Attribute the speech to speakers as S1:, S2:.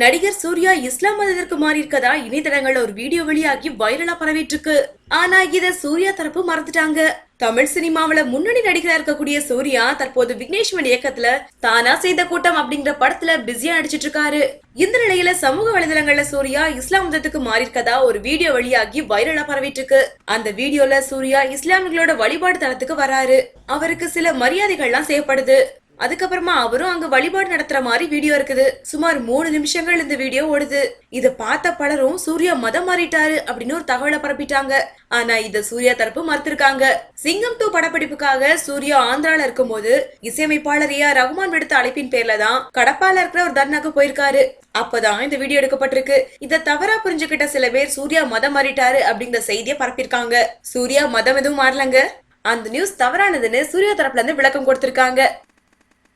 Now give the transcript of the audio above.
S1: நடிகர் சூர்யா இஸ்லாம் மதத்திற்கு மாறி இருக்கதா இணையதளங்கள்ல ஒரு வீடியோ வெளியாகி வைரலா பரவிட்டு இருக்கு ஆனா இத சூர்யா தரப்பு மறந்துட்டாங்க. தமிழ் சினிமாவில முன்னணி நடிகரா இருக்கக்கூடிய சூர்யா தற்போது விக்னேஷ்வன் இயக்கத்துல தானா செய்த கூட்டம் அப்படிங்கிற படத்துல பிஸியா நடிச்சிட்டு இருக்காரு இந்த நிலையில சமூக வலைதளங்கள்ல சூர்யா இஸ்லாம் மதத்துக்கு மாறி இருக்கதா ஒரு வீடியோ வெளியாகி வைரலா பரவிட்டு இருக்கு அந்த வீடியோல சூர்யா இஸ்லாமியர்களோட வழிபாடு தளத்துக்கு வராரு. அவருக்கு சில மரியாதைகள்லாம் செய்யப்படுது. அதுக்கப்புறமா அவரும் அங்க வழிபாடு நடத்துற மாதிரி வீடியோ இருக்குது. சுமார் மூணு நிமிஷங்கள் இந்த வீடியோ ஓடுது. இத பார்த்த பலரும் சூர்யா மதம் மாறிட்டாரு அப்படின்னு ஒரு தகவலை பரப்பிட்டாங்க. ஆனா இத சூர்யா தரப்பு மறுத்திருக்காங்க. சிங்கம் டூ படப்பிடிப்புக்காக சூர்யா ஆந்திரால இருக்கும்போது இசையமைப்பாளர் ஏ ரகுமான் விடுத்த அழைப்பின் பேர்ல தான் கடப்பால இருக்கிற ஒரு தர்ணாக்கு போயிருக்காரு. அப்பதான் இந்த வீடியோ எடுக்கப்பட்டிருக்கு. இத தவறா புரிஞ்சுக்கிட்ட சில பேர் சூர்யா மதம் மாறிட்டாரு அப்படிங்கிற செய்தியை பரப்பியிருக்காங்க. சூர்யா மதம் எதுவும் மாறலங்க? அந்த நியூஸ் தவறானதுன்னு சூர்யா தரப்புல இருந்து விளக்கம் கொடுத்திருக்காங்க.